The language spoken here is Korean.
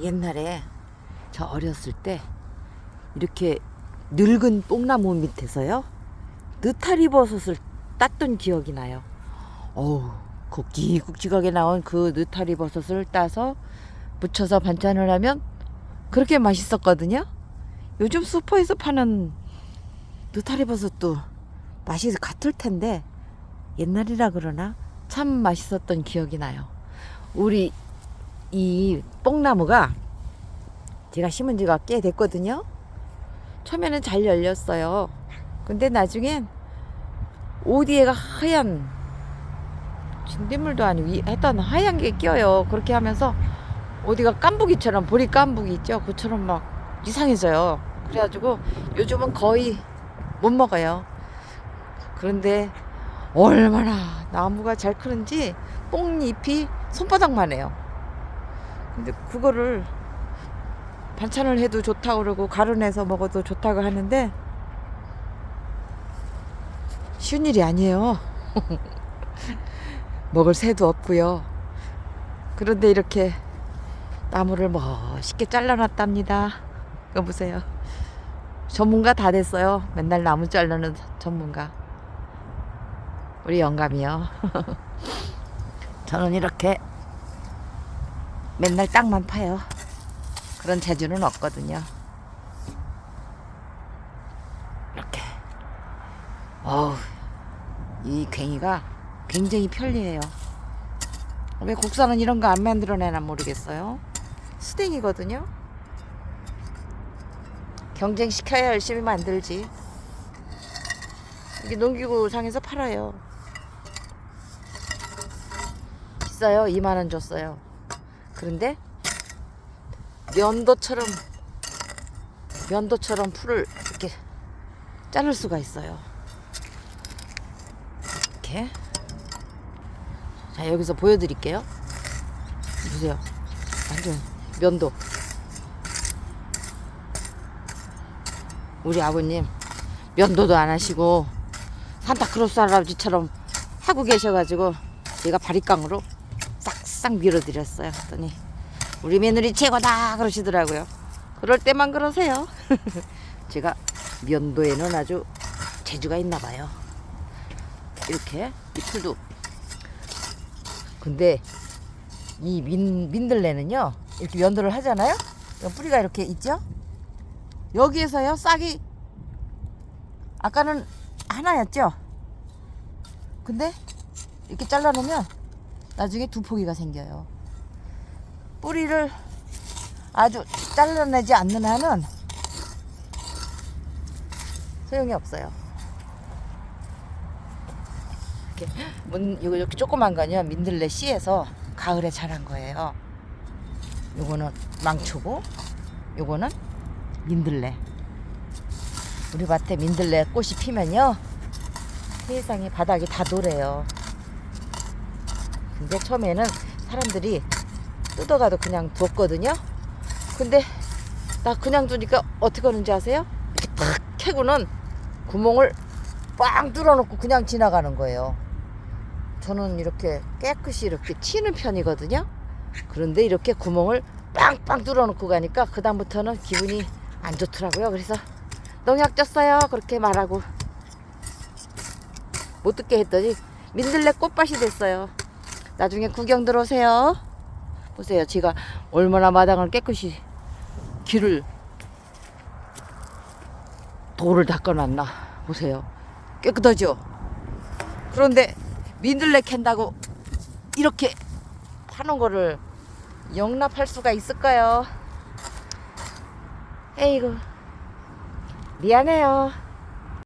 옛날에 저 어렸을 때 이렇게 늙은 뽕나무 밑에서요 느타리 버섯을 땄던 기억이 나요. 어우 굵직굵직하게 나온 그 느타리 버섯을 따서 무쳐서 반찬을 하면 그렇게 맛있었거든요. 요즘 슈퍼에서 파는 느타리 버섯도 맛이 같을 텐데 옛날이라 그러나 참 맛있었던 기억이 나요. 우리 이 뽕나무가 제가 심은 지가 꽤 됐거든요. 처음에는 잘 열렸어요. 근데 나중엔 오디에가 하얀 진딧물도 아니고 이- 하여튼 하얀 게 껴요. 그렇게 하면서 어디가 깐부기처럼 보리 깐부기 있죠. 그처럼 막 이상해져요. 그래가지고 요즘은 거의 못 먹어요. 그런데 얼마나 나무가 잘 크는지 뽕잎이 손바닥만 해요. 근데 그거를 반찬을 해도 좋다고 그러고 가루내서 먹어도 좋다고 하는데 쉬운 일이 아니에요. 먹을 새도 없고요. 그런데 이렇게 나무를 멋있게 잘라놨답니다. 이거 보세요. 전문가 다 됐어요. 맨날 나무 자르는 전문가. 우리 영감이요. 저는 이렇게 맨날 땅만 파요. 그런 재주는 없거든요. 이렇게. 어우, 이 괭이가 굉장히 편리해요. 왜 국산은 이런 거 안 만들어내나 모르겠어요. 수댕이거든요. 경쟁시켜야 열심히 만들지. 이게 농기구 상에서 팔아요. 비싸요. 2만 원 줬어요. 그런데 면도처럼 면도처럼 풀을 이렇게 자를 수가 있어요. 이렇게 자 여기서 보여드릴게요. 보세요. 완전 면도. 우리 아버님 면도도 안 하시고 산타크로스 할아버지처럼 하고 계셔가지고 제가 바리깡으로 싹싹 밀어드렸어요. 했더니 우리 며느리 최고다 그러시더라고요. 그럴 때만 그러세요. 제가 면도에는 아주 재주가 있나 봐요. 이렇게 이 풀도. 근데 이 민, 민들레는요 이렇게 면도를 하잖아요. 뿌리가 이렇게 있죠. 여기에서요 싹이 아까는 하나였죠. 근데 이렇게 잘라놓으면 나중에 두 포기가 생겨요. 뿌리를 아주 잘라내지 않는 한은 소용이 없어요. 이렇게 문 이거 이렇게 조그만 거요 민들레 씨에서 가을에 자란 거예요. 요거는 망초고 요거는 민들레. 우리 밭에 민들레 꽃이 피면요 세상에 바닥이 다 노래요. 근데 처음에는 사람들이 뜯어가도 그냥 두었거든요. 근데 나 그냥 두니까 어떻게 하는지 아세요? 이렇게 탁 캐고는 구멍을 빵 뚫어놓고 그냥 지나가는 거예요. 저는 이렇게 깨끗이 이렇게 치는 편이거든요. 그런데 이렇게 구멍을 빵빵 뚫어놓고 가니까 그 다음부터는 기분이 안 좋더라고요. 그래서 농약 쪘어요. 그렇게 말하고 못 듣게 했더니 민들레 꽃밭이 됐어요. 나중에 구경 들어오세요. 보세요. 제가 얼마나 마당을 깨끗이 길을 돌을 닦아놨나 보세요. 깨끗하죠? 그런데 민들레 캔다고 이렇게 파는 거를 용납할 수가 있을까요? 에이구 미안해요.